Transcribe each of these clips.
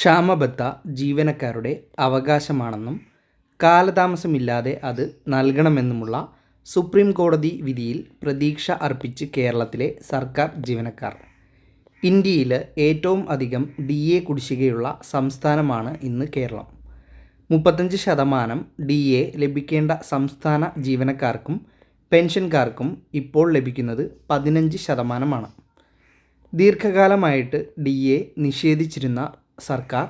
ക്ഷാമബത്ത ജീവനക്കാരുടെ അവകാശമാണെന്നും കാലതാമസമില്ലാതെ അത് നൽകണമെന്നുമുള്ള സുപ്രീം കോടതി വിധിയിൽ പ്രതീക്ഷ അർപ്പിച്ച് കേരളത്തിലെ സർക്കാർ ജീവനക്കാർ. ഇന്ത്യയിൽ ഏറ്റവും അധികം ഡി എ കുടിശ്ശികയുള്ള സംസ്ഥാനമാണ് ഇന്ന് കേരളം. മുപ്പത്തഞ്ച് ശതമാനം ഡി എ ലഭിക്കേണ്ട സംസ്ഥാന ജീവനക്കാർക്കും പെൻഷൻകാർക്കും ഇപ്പോൾ ലഭിക്കുന്നത് പതിനഞ്ച് ശതമാനമാണ്. ദീർഘകാലമായിട്ട് ഡി എ നിഷേധിച്ചിരുന്ന സർക്കാർ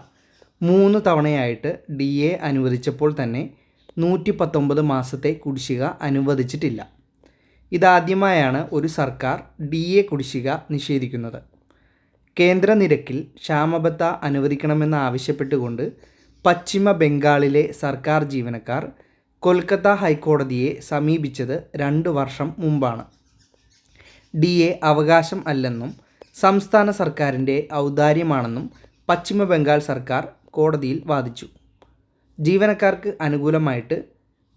മൂന്ന് തവണയായിട്ട് ഡി എ അനുവദിച്ചപ്പോൾ തന്നെ നൂറ്റി പത്തൊമ്പത് മാസത്തെ കുടിശ്ശിക അനുവദിച്ചിട്ടില്ല. ഇതാദ്യമായാണ് ഒരു സർക്കാർ ഡി എ കുടിശ്ശിക നിഷേധിക്കുന്നത്. കേന്ദ്ര നിരക്കിൽ ക്ഷാമബത്ത അനുവദിക്കണമെന്ന് ആവശ്യപ്പെട്ടുകൊണ്ട് പശ്ചിമ ബംഗാളിലെ സർക്കാർ ജീവനക്കാർ കൊൽക്കത്ത ഹൈക്കോടതിയെ സമീപിച്ചത് രണ്ട് വർഷം മുമ്പാണ്. ഡി എ അവകാശം അല്ലെന്നും സംസ്ഥാന സർക്കാരിന്റെ ഔദാര്യമാണെന്നും പശ്ചിമ ബംഗാൾ സർക്കാർ കോടതിയിൽ വാദിച്ചു. ജീവനക്കാർക്ക് അനുകൂലമായിട്ട്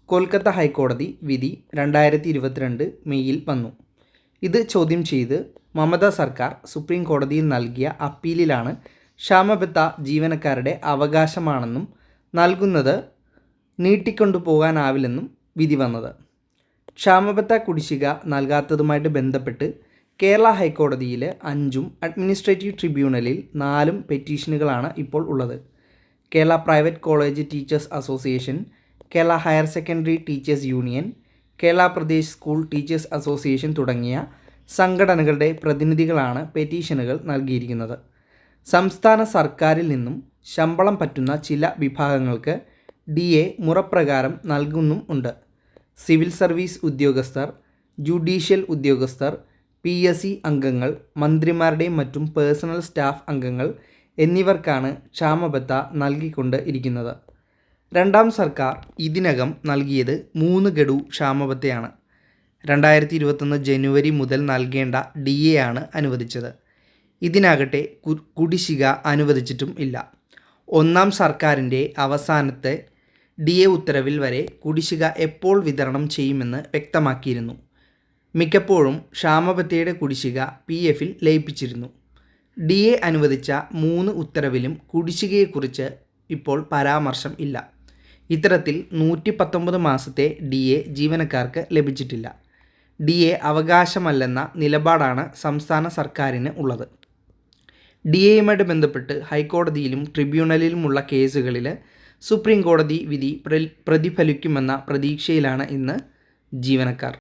കൊൽക്കത്ത ഹൈക്കോടതി വിധി രണ്ടായിരത്തി ഇരുപത്തിരണ്ട് മെയ്യിൽ വന്നു. ഇത് ചോദ്യം ചെയ്ത് മമത സർക്കാർ സുപ്രീം കോടതിയിൽ നൽകിയ അപ്പീലിലാണ് ക്ഷാമബത്ത ജീവനക്കാരുടെ അവകാശമാണെന്നും നൽകുന്നത് നീട്ടിക്കൊണ്ടു പോകാനാവില്ലെന്നും വിധി വന്നത്. ക്ഷാമബത്ത കുടിശ്ശിക നൽകാത്തതുമായിട്ട് ബന്ധപ്പെട്ട് കേരള ഹൈക്കോടതിയിൽ അഞ്ചും അഡ്മിനിസ്ട്രേറ്റീവ് ട്രിബ്യൂണലിൽ നാലും പെറ്റീഷനുകളാണ് ഇപ്പോൾ ഉള്ളത്. Kerala private college teachers association Kerala higher secondary teachers union Kerala Pradesh school teachers association തുടങ്ങിയ സംഘടനകളുടെ പ്രതിനിധികളാണ് പെറ്റീഷനുകൾ നൽകിയിരിക്കുന്നത്. സംസ്ഥാന സർക്കാരിൽ നിന്നും ശമ്പളം പറ്റുന്ന ചില വിഭാഗങ്ങൾക്ക് ഡി എ മുറപ്രകാരം നൽകുന്നും ഉണ്ട്. സിവിൽ സർവീസ് ഉദ്യോഗസ്ഥർ ജുഡീഷ്യൽ ഉദ്യോഗസ്ഥർ പി എസ് സി അംഗങ്ങൾ മന്ത്രിമാരുടെയും മറ്റും പേഴ്സണൽ സ്റ്റാഫ് അംഗങ്ങൾ എന്നിവർക്കാണ് ക്ഷാമബത്ത നൽകിക്കൊണ്ട് ഇരിക്കുന്നത്. രണ്ടാം സർക്കാർ ഇതിനകം നൽകിയത് മൂന്ന് ഗഡു ക്ഷാമബത്തയാണ്. രണ്ടായിരത്തി ഇരുപത്തൊന്ന് ജനുവരി മുതൽ നൽകേണ്ട ഡി എ ആണ് അനുവദിച്ചത്. ഇതിനാകട്ടെ കുടിശ്ശിക അനുവദിച്ചിട്ടും ഇല്ല. ഒന്നാം സർക്കാരിന്റെ അവസാനത്തെ ഡി എ ഉത്തരവിൽ വരെ കുടിശ്ശിക എപ്പോൾ വിതരണം ചെയ്യുമെന്ന് വ്യക്തമാക്കിയിരുന്നു. മിക്കപ്പോഴും ക്ഷാമബത്തയുടെ കുടിശ്ശിക പി എഫിൽ ലയിപ്പിച്ചിരുന്നു. ഡി എ അനുവദിച്ച മൂന്ന് ഉത്തരവിലും കുടിശ്ശികയെക്കുറിച്ച് ഇപ്പോൾ പരാമർശം ഇല്ല. ഇത്തരത്തിൽ നൂറ്റി പത്തൊമ്പത് മാസത്തെ ഡി എ ജീവനക്കാർക്ക് ലഭിച്ചിട്ടില്ല. ഡി എ അവകാശമല്ലെന്ന നിലപാടാണ് സംസ്ഥാന സർക്കാരിന് ഉള്ളത്. ഡി എയുമായിട്ട് ബന്ധപ്പെട്ട് ഹൈക്കോടതിയിലും ട്രിബ്യൂണലിലുമുള്ള കേസുകളിൽ സുപ്രീം കോടതി വിധി പ്രതിഫലിക്കുമെന്ന പ്രതീക്ഷയിലാണ് ഇന്ന് ജീവനക്കാർ.